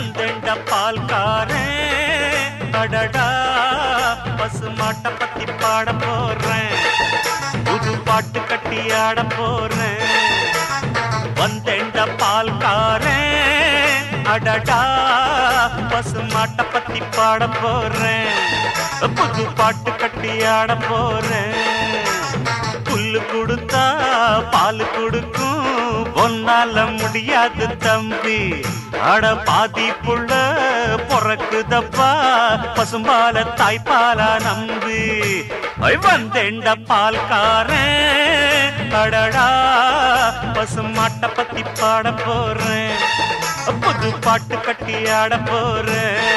வந்தேண்ட பால்காரன் அடடா பசுமாட்டை பத்தி பாட போறேன். புது பாட்டு கட்டி ஆட போறேன். வந்தேண்ட பால்காரன் அடடா பசுமாட்டை பத்தி பாட போறேன். புது பாட்டு கட்டி ஆட போறேன். புல்லு கொடுத்தா பால் கொடுக்கும். ஒன்னால முடியாது தம்பி. அட பாதி புள்ள பொறக்குதப்பா. பசும்பால தாய்ப்பாலா நம்பி. ஐ வந்தேண்ட பால்காரன். அடடா பசுமாட்ட பத்தி பாட போறேன். புது பாட்டு கட்டி ஆட போறேன்.